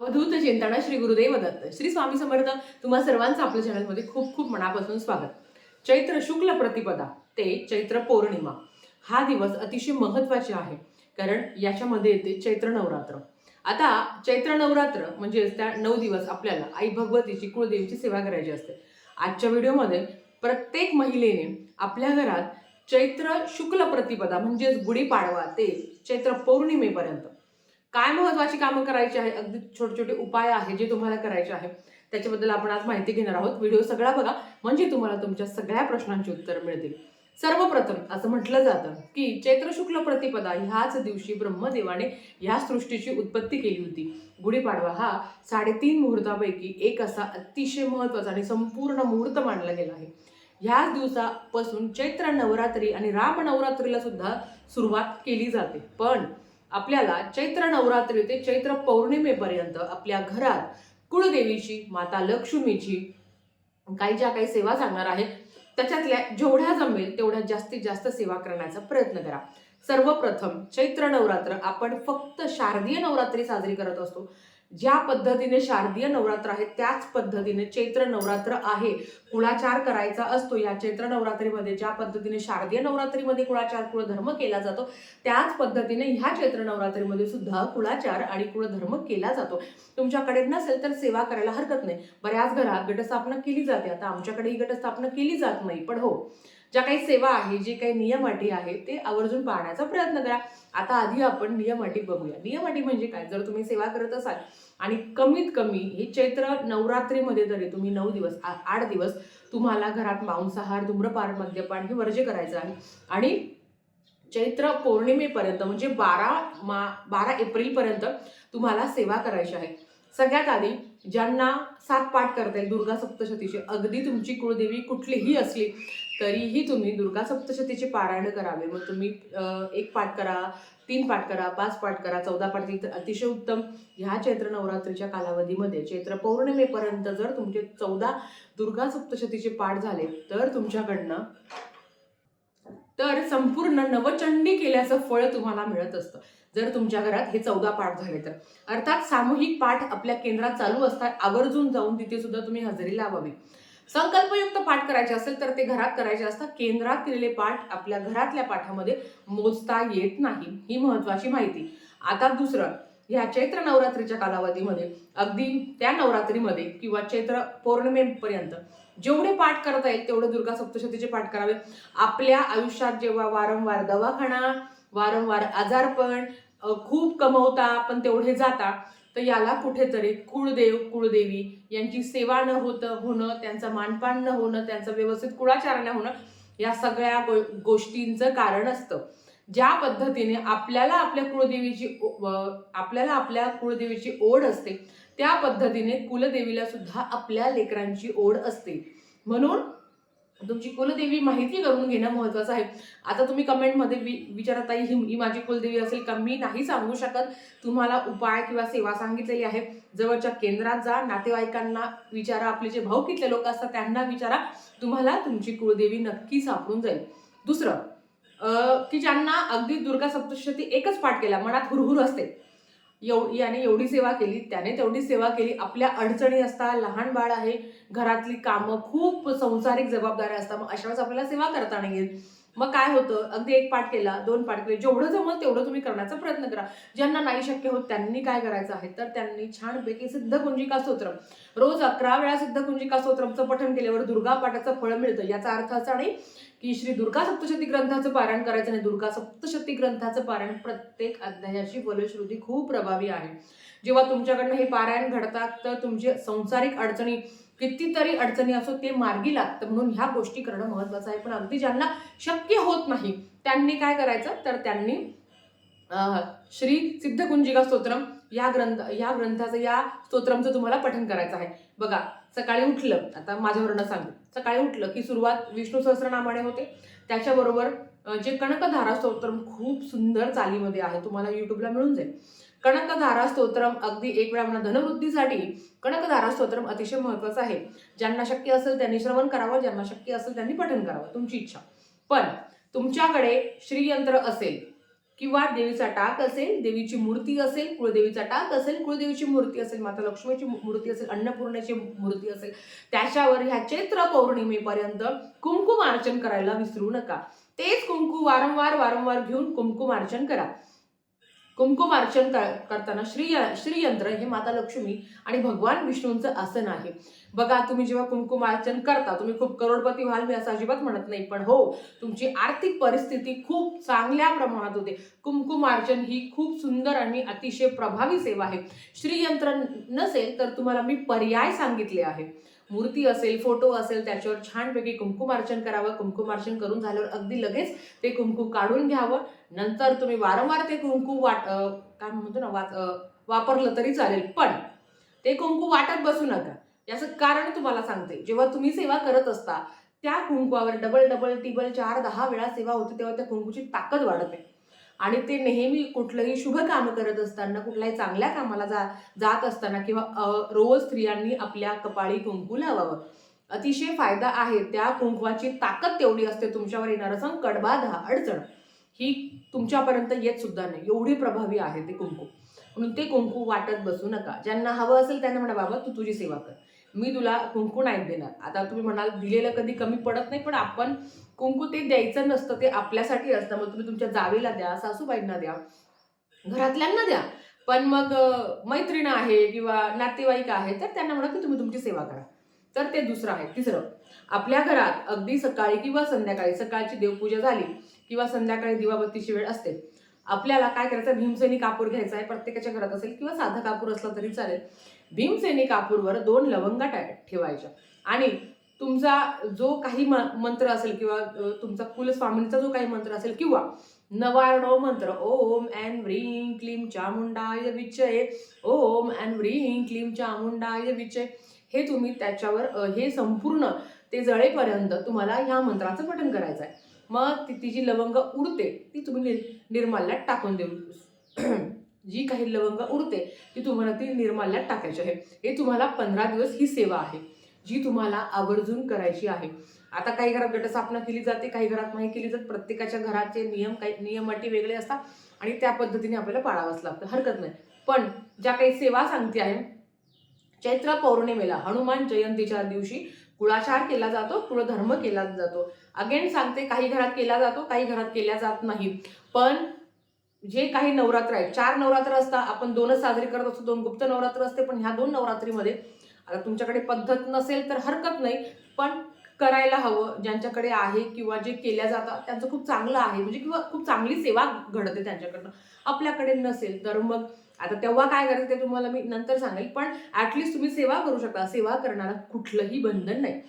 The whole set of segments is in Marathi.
अवधूत चिंताना श्री गुरुदेव दत्त. श्री स्वामी समर्थ तुम्हा सर्वांचं आपल्या चॅनलमध्ये खूप खूप मनापासून स्वागत. चैत्र शुक्ल प्रतिपदा ते चैत्र पौर्णिमा हा दिवस अतिशय महत्त्वाचे आहे कारण याच्यामध्ये येते चैत्र नवरात्र. आता चैत्र नवरात्र म्हणजे त्या नऊ दिवस आपल्याला आई भगवतीची कुळदेवीची सेवा करायची असते. आजच्या व्हिडिओमध्ये प्रत्येक महिलेने आपल्या घरात चैत्र शुक्ल प्रतिपदा म्हणजेच गुढीपाडवा ते चैत्र पौर्णिमेपर्यंत काय महत्वाची कामं करायची आहे? अगदी छोटे छोटे उपाय आहे जे तुम्हाला करायचे आहे त्याच्याबद्दल आपण आज माहिती घेणार आहोत. व्हिडिओ सगळा बघा. म्हणजे तुम्हाला तुमच्या सगळ्या प्रश्नांची उत्तरं मिळतील. सर्वप्रथम असं म्हटलं जातं की चैत्र शुक्ल प्रतिपदा ह्याच दिवशी ब्रह्मदेवाने ह्या सृष्टीची उत्पत्ती केली होती. गुढीपाडवा हा साडेतीन मुहूर्तापैकी एक असा अतिशय महत्त्वाचा आणि संपूर्ण मुहूर्त मानला गेला आहे. ह्याच दिवसापासून चैत्र नवरात्री आणि राम नवरात्रीला सुद्धा सुरुवात केली जाते. पण आपल्याला चैत्र नवरात्री ते चैत्र पौर्णिमेपर्यंत आपल्या घरात कुळदेवीची माता लक्ष्मीची काही ज्या काही सेवा सांगणार आहे त्याच्यातल्या जेवढ्या जमेल तेवढ्या जास्तीत जास्त सेवा करण्याचा प्रयत्न करा. सर्वप्रथम चैत्र नवरात्र आपण फक्त शारदीय नवरात्री साजरी करत असतो. ज्या पद्धतीने शारदीय नवरात्र आहे त्याच पद्धतीने चैत्र नवरात्र आहे. कुळाचार करायचा असतो. या चैत्र नवरात्रीमध्ये ज्या पद्धतीने शारदीय नवरात्रीमध्ये कुळाचार कुळधर्म केला जातो त्याच पद्धतीने ह्या चैत्र नवरात्रीमध्ये सुद्धा कुळाचार आणि कुळधर्म केला जातो. तुमच्याकडे नसेल तर सेवा करायला हरकत नाही. बऱ्याच घरात गटस्थापना केली जाते. आता आमच्याकडे ही घटस्थापना केली जात नाही पण हो. ज्या काही सेवा आहे जे काही नियम अटी आहे ते आवर्जून पाहण्याचा प्रयत्न करा. आता आधी आपण नियम अटी बघूया. नियम अटी म्हणजे काय? जर तुम्ही सेवा करत असाल आणि कमीत कमी हे चैत्र नवरात्रीमध्ये तरी तुम्ही नऊ दिवस आठ दिवस तुम्हाला घरात मांसाहार धूम्रपान मद्यपान हे वर्ज्य करायचं आहे. आणि चैत्र पौर्णिमेपर्यंत म्हणजे बारा मा बारा एप्रिलपर्यंत तुम्हाला सेवा करायची आहे. सगळ्यात आधी ज्यांना सात पाठ करता येईल दुर्गा सप्तशतीचे अगदी तुमची कुळदेवी कुठलीही असली तरीही तुम्ही दुर्गा सप्तशतीचे पारायण करावे. मग तुम्ही एक पाठ करा तीन पाठ करा पाच पाठ करा चौदा पाठ केली तर अतिशय उत्तम. ह्या चैत्र नवरात्रीच्या कालावधीमध्ये चैत्र पौर्णिमेपर्यंत जर तुमचे चौदा दुर्गा सप्तशतीचे पाठ झाले तर तुमच्याकडनं तर संपूर्ण नवचंडी केल्याचं फळ तुम्हाला मिळत असतं. जर तुमच्या घरात हे चौदा पाठ झाले तर. अर्थात सामूहिक पाठ आपल्या केंद्रात चालू असतात. आवर्जून जाऊन तिथे सुद्धा तुम्ही हजेरी लावावी. संकल्पयुक्त पाठ करायचे असेल तर ते घरात करायचे असतात. केंद्रात केलेले पाठ आपल्या घरातल्या पाठामध्ये मोजता येत नाही ही महत्वाची माहिती. आता दुसरं ह्या चैत्र नवरात्रीच्या कालावधीमध्ये अगदी त्या नवरात्रीमध्ये किंवा चैत्र पौर्णिमेपर्यंत जेवढे पाठ करता येईल तेवढे दुर्गा सप्तशतीचे पाठ करावे. आपल्या आयुष्यात जेव्हा वारंवार दवाखाना वारंवार आजारपण खूप कमवता पण तेवढे जाता तर याला कुठेतरी कुळदेव कुळदेवी यांची सेवा न होतं होणं त्यांचं मानपान न होणं त्यांचं व्यवस्थित कुळाचार न होणं या सगळ्या गो गोष्टींचं कारण असतं. ज्या पद्धतीने आपल्याला आपल्या कुळदेवीची आपल्याला आपल्या कुळदेवीची ओढ असते त्या पद्धतीने कुलदेवीला सुद्धा आपल्या लेकरांची ओढ असते. म्हणून तुमची कुलदेवी माहिती करून घेणं महत्त्वाचं आहे. आता तुम्ही कमेंटमध्ये वि विचारत आहे ही माझी कुलदेवी असेल का? मी नाही सांगू शकत. तुम्हाला उपाय किंवा सेवा सांगितलेली आहे. जवळच्या केंद्रात जा नातेवाईकांना विचारा. आपले जे भाऊकीतले लोक असतात त्यांना विचारा. तुम्हाला तुमची कुळदेवी नक्की सापडून जाईल. दुसरं की ज्यांना अगदी दुर्गा सप्तशती एकच पाठ केला मनात हुरहुर असते. एव याने एवढी सेवा केली त्याने तेवढी सेवा केली आपल्या अडचणी असतात लहान बाळ आहे घरातली कामं खूप संसारिक जबाबदाऱ्या असतात मग अशा वेळेस आपल्याला सेवा करता नाही येत मग काय होतं अगदी एक पाठ केला दोन पाठ केले जेवढं जमल तेवढं तुम्ही करण्याचा प्रयत्न करा. ज्यांना नाही शक्य होत त्यांनी काय करायचं आहे तर त्यांनी छानपैकी सिद्ध कुंजिका स्तोत्रम. रोज अकरा वेळा सिद्ध कुंजिका स्तोत्रमचं पठण केल्यावर दुर्गा पाठाचं फळ मिळतं याचा अर्थ असा नाही की श्री दुर्गा सप्तशती ग्रंथाचं पारायण करायचं नाही दुर्गा सप्तशती ग्रंथाचं पारायण प्रत्येक अध्यायाची फलश्रुती खूप प्रभावी आहे. जेव्हा तुमच्याकडनं हे पारायण घडतात तर तुमचे संसारिक अडचणी कितीतरी अडचणी असो ते मार्गी लागतं. म्हणून ह्या गोष्टी करणं महत्वाचं आहे. पण अगदी ज्यांना शक्य होत नाही त्यांनी काय करायचं? तर त्यांनी श्री सिद्धकुंजिका स्तोत्रम या ग्रंथ या ग्रंथाचं या स्तोत्रमचं तुम्हाला पठन करायचं आहे. बघा सकाळी उठलं आता माझ्यावरनं सांगू. सकाळी उठलं की सुरुवात विष्णू सहस्रनामाने होते. त्याच्याबरोबर जे कणकधारा स्तोत्रम खूप सुंदर चालीमध्ये आहे तुम्हाला युट्यूबला मिळून जाईल. कणकधारा स्तोत्रम अगदी एक वेळा म्हणा धनवृद्धीसाठी कणकधारा स्तोत्रम अतिशय महत्वाचं आहे. ज्यांना शक्य असेल त्यांनी श्रवण करावं ज्यांना शक्य असेल त्यांनी पठण करावं तुमची इच्छा. पण तुमच्याकडे श्रीयंत्र असेल किंवा देवीचा टाक असेल देवीची मूर्ती असेल कुळदेवीचा टाक असेल कुळदेवीची मूर्ती असेल माता लक्ष्मीची मूर्ती असेल अन्नपूर्णाची मूर्ती असेल त्याच्यावर ह्या चैत्र पौर्णिमेपर्यंत कुंकुम अर्चन करायला विसरू नका. तेच कुंकू वारंवार वारंवार घेऊन कुंकुम अर्चन करा. कुमकुम अर्चन कर- करताना श्री श्रीयंत्र हे माता लक्ष्मी आणि भगवान विष्णूंचं आसन आहे. बघा तुम्ही जेव्हा कुमकुम अर्चन करता तुम्ही खूप करोडपती व्हाल मी असं अजिबात म्हणत नाही पण हो तुमची आर्थिक परिस्थिती खूप चांगल्या प्रमाणात होते. कुमकुम अर्चन ही खूप सुंदर आणि अतिशय प्रभावी सेवा आहे. श्रीयंत्र नसेल तर तुम्हाला मी पर्याय सांगितले आहे. मूर्ती असेल फोटो असेल त्याच्यावर छानपैकी कुंकुमार्चन करावं. कुंकुमार्चन करून झाल्यावर अगदी लगेच ते कुंकू काढून घ्यावं. नंतर तुम्ही वारंवार ते कुंकू वाट काय म्हणतो ना वाच वापरलं तरी चालेल. पण ते कुंकू वाटत बसू नका. याचं कारण तुम्हाला सांगते. जेव्हा तुम्ही सेवा करत असता त्या कुंकवावर डबल डबल टिबल चार दहा वेळा सेवा होते तेव्हा त्या कुंकूची ताकद वाढते. आणि ते नेहमी कुठलंही शुभ काम करत असताना कुठल्याही चांगल्या कामाला जा जात असताना किंवा रोज स्त्रियांनी आपल्या कपाळी कुंकू लावावं. अतिशय फायदा आहे त्या कुंकवाची ताकद तेवढी असते तुमच्यावर येणारं संकट बाधा अडचण ही तुमच्यापर्यंत येत सुद्धा नाही. एवढी प्रभावी आहे ते कुंकू. म्हणून ते कुंकू वाटत बसू नका. ज्यांना हवं असेल त्यांना म्हणा बाबा तू तुझी सेवा कर. मी तुला कुंकू नाही देणार. आता तुम्ही म्हणाल दिलेलं कधी कमी पडत नाही पण आपण कुंकू ते द्यायचं नसतं ते आपल्यासाठी असतं. मग तुम्ही तुमच्या जावेला द्या सासूबाईंना द्या घरातल्यांना द्या. पण मग मैत्रीण आहे किंवा नातेवाईक आहे तर त्यांना म्हणा की तुम्ही तुमची सेवा करा. तर ते दुसरं आहे. तिसरं आपल्या घरात अगदी सकाळी किंवा संध्याकाळी सकाळची देवपूजा झाली किंवा संध्याकाळी दिवाबत्तीची वेळ असते आपल्याला काय करायचं? भीमसेनी कापूर घ्यायचा आहे प्रत्येकाच्या घरात असेल किंवा साधा कापूर असला तरी चालेल. भीमसेनी कापूरवर दोन लवंगा टा ठेवायच्या आणि तुमचा जो काही मंत्र असेल किंवा तुमचा कुलस्वामींचा जो काही मंत्र असेल किंवा नवारणव मंत्र ओम अँड व्रीम क्लीम चामुंडाय विचय ओम अँड व्रीम क्लीम चामुंडाय विचय हे तुम्ही त्याच्यावर हे संपूर्ण ते जळेपर्यंत तुम्हाला ह्या मंत्राचं पठण करायचं आहे मग ती ती जी लवंग उडते ती तुम्ही निर निर्माल्यात टाकून देऊ जी काही लवंग उडते ती तुम्हाला ती निर्माल्यात टाकायची आहे. हे तुम्हाला पंधरा दिवस ही सेवा आहे. जी तुम्हाला आवर्जून करायची आहे. आता काही घरात गटस्थापना केली जाते काही घरात नाही केली जात. प्रत्येकाच्या घराचे नियम काही नियम अटी वेगळे असतात आणि त्या पद्धतीने आपल्याला पाळावंच लागतं. हरकत नाही. पण ज्या काही सेवा सांगते आहे चैत्र पौर्णिमेला हनुमान जयंतीच्या दिवशी कुळाचार केला जातो कुळधर्म केला जातो. अगेन सांगते काही घरात केला जातो काही घरात केला जात नाही. पण जे काही नवरात्र आहेत चार नवरात्र असतात. आपण दोनच साजरे करत असतो दोन गुप्त नवरात्र असते पण ह्या दोन नवरात्रीमध्ये आता तुमच्याकडे पद्धत नसेल तर हरकत नाही पण करायला हवं. ज्यांच्याकडे आहे किंवा जे केल्या जातात त्यांचं खूप चांगलं आहे. म्हणजे किंवा खूप चांगली सेवा घडते त्यांच्याकडनं. आपल्याकडे नसेल तर मग आता तेव्हा काय करायचं ते तुम्हाला मी नंतर सांगेल पण ॲटलिस्ट तुम्ही सेवा करू शकता. सेवा करण्याला कुठलंही बंधन नाही.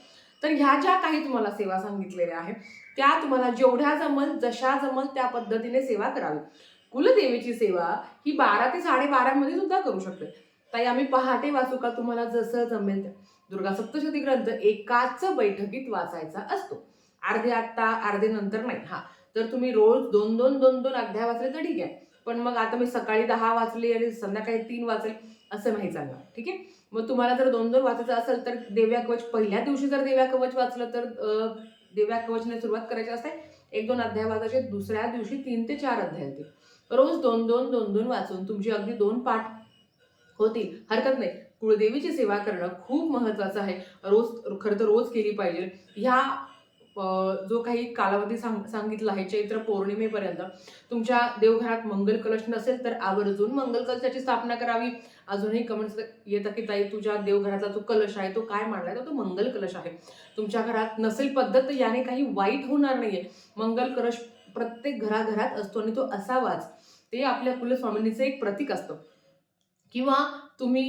तर ह्या ज्या काही तुम्हाला सेवा सांगितलेल्या आहेत त्या तुम्हाला जेवढ्या जमल जशा जमल त्या पद्धतीने सेवा करावी. कुलदेवीची सेवा ही बारा ते साडेबारामध्ये सुद्धा करू शकते. ताई आम्ही पहाटे वाचू का? तुम्हाला जसं जमेल दुर्गा सप्तशती ग्रंथ एकाच बैठकीत वाचायचा असतो. अर्धे आत्ता अर्धे नंतर नाही. हा. तर तुम्ही रोज दोन दोन दोन दोन अध्याय वाचले तर ठीक आहे. पण मग आता मी सकाळी दहा वाचले आणि संध्याकाळी तीन वाचले असं नाही चालणार. ठीक आहे? मग तुम्हाला जर दोन दोन वाचायचं असेल तर देव्या कवच पहिल्या दिवशी जर देव्या कवच वाचलं तर देव्या कवचने सुरुवात करायची असते. एक दोन अध्याय वाचायचे दुसऱ्या दिवशी तीन ते चार अध्याय येतील. रोज दोन दोन दोन दोन वाचून तुमची अगदी दोन पाठ होतील. हरकत नाही. कुळदेवीची सेवा करणं खूप महत्त्वाचं आहे. रोज खरं तर रोज केली पाहिजे. ह्या जो काही कालावधी सांग सांगितला आहे चैत्र पौर्णिमेपर्यंत तुमच्या देवघरात मंगल कलश नसेल तर आवर्जून मंगल कलशाची स्थापना करावी. अजूनही कमेंट्स येतं की ताई तुझ्या देवघराचा जो कलश आहे तो काय मांडला तर तो मंगल कलश आहे. तुमच्या घरात नसेल पद्धत तर याने काही वाईट होणार नाहीये. मंगल कलश प्रत्येक घराघरात असतो आणि तो असावाच. ते आपल्या कुलस्वामिनीचं एक प्रतीक असतं. किंवा तुम्ही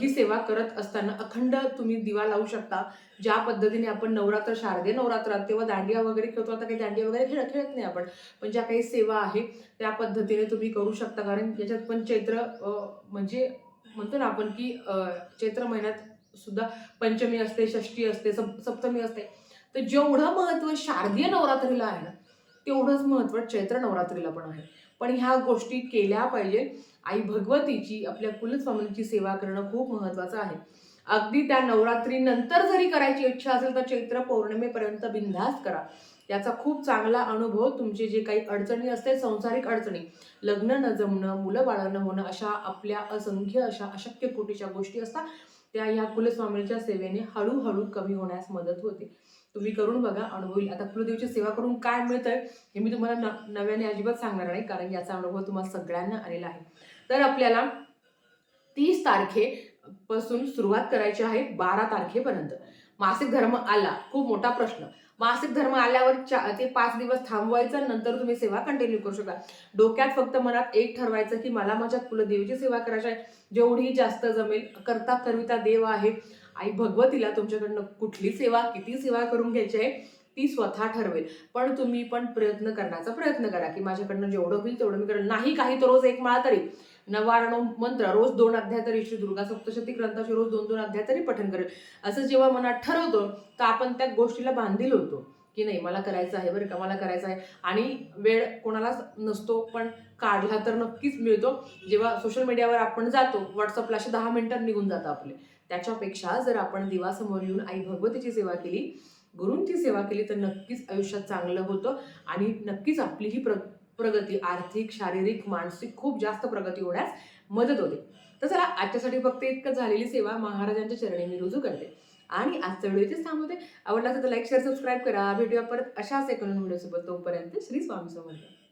ही सेवा करत असताना अखंड तुम्ही दिवा लावू शकता ज्या पद्धतीने आपण नवरात्र शारदीय नवरात्रात तेव्हा दांडिया वगैरे खेळतो. आता काही दांडिया वगैरे खेळ खेळत नाही आपण पण ज्या काही सेवा आहे त्या पद्धतीने तुम्ही करू शकता. कारण याच्यात पण चैत्र म्हणजे म्हणतो ना आपण की चैत्र महिन्यात सुद्धा पंचमी असते षष्टी असते सप सप्तमी असते. तर जेवढं महत्त्व शारदीय नवरात्रीला आहे ना तेवढंच महत्त्व चैत्र नवरात्रीला पण आहे. पण ह्या गोष्टी केल्या पाहिजे. आई भगवतीची आपल्या कुलस्वामींची सेवा करणं खूप महत्त्वाचं आहे. अगदी त्या नवरात्रीनंतर जरी करायची इच्छा असेल तर चैत्र पौर्णिमेपर्यंत बिनधास्त करा. याचा खूप चांगला अनुभव तुमची जे काही अडचणी असतील संसारिक अडचणी लग्न न जमणं मुलं बाळानं होणं अशा आपल्या असंख्य अशा अशक्य कोटीच्या गोष्टी असतात त्या या कुलस्वामींच्या सेवेने हळूहळू कमी होण्यास मदत होते. तुम्ही करून बघा अनुभवी आता कुलदेवीची सेवा करून काय मिळतंय हे मी तुम्हाला न नव्याने अजिबात सांगणार नाही कारण याचा अनुभव तुम्हाला सगळ्यांना आलेला आहे. तर आपल्याला तीस तारखेपासून सुरुवात करायची आहे बारा तारखेपर्यंत. मासिक धर्म आला खूप मोठा प्रश्न. मासिक धर्म आल्यावर ते पाच दिवस थांबवायचं नंतर तुम्ही सेवा कंटिन्यू करू शकता. डोक्यात फक्त मनात एक ठरवायचं की मला माझ्या कुलदेवीची सेवा करायची आहे. जेवढी जास्त जमेल करता करविता देव आहे. आई भगवतीला तुमच्याकडनं कुठली सेवा किती सेवा करून घ्यायची आहे ती स्वतः ठरवेल. पण तुम्ही पण प्रयत्न करण्याचा प्रयत्न करा की माझ्याकडनं जेवढं होईल तेवढं मी करेल. नाही काही तर रोज एक माळा तरी. नवारण मंत्र रोज दोन अध्याय तरी श्री दुर्गा सप्तशती ग्रंथाचे रोज दोन दोन अध्याय तरी पठन करेल. असं जेव्हा मनात ठरवतो तर आपण त्या गोष्टीला बांधील होतो. की नाही मला करायचं आहे बरं का मला करायचं आहे. आणि वेळ कोणालाच नसतो पण काढला तर नक्कीच मिळतो. जेव्हा सोशल मीडियावर आपण जातो व्हॉट्सअपला असे दहा मिनिटं निघून जातं आपले. त्याच्यापेक्षा जर आपण दिवासमोर येऊन आई भगवतीची सेवा केली गुरूंची सेवा केली तर नक्कीच आयुष्यात चांगलं होतं. आणि नक्कीच आपली ही प्र प्रगती आर्थिक शारीरिक मानसिक खूप जास्त प्रगती होण्यास मदत होते. तर चला आजच्यासाठी फक्त इतकं झालेली सेवा महाराजांच्या चरणी मी रुजू करते. आणि आजचा व्हिडिओ इथेच थांबवते. आवडला असेल तर लाईक शेअर सबस्क्राईब करा. भेटूया परत अशाच एक व्हिडिओसोबत. तोपर्यंत श्री स्वामी समर्थ.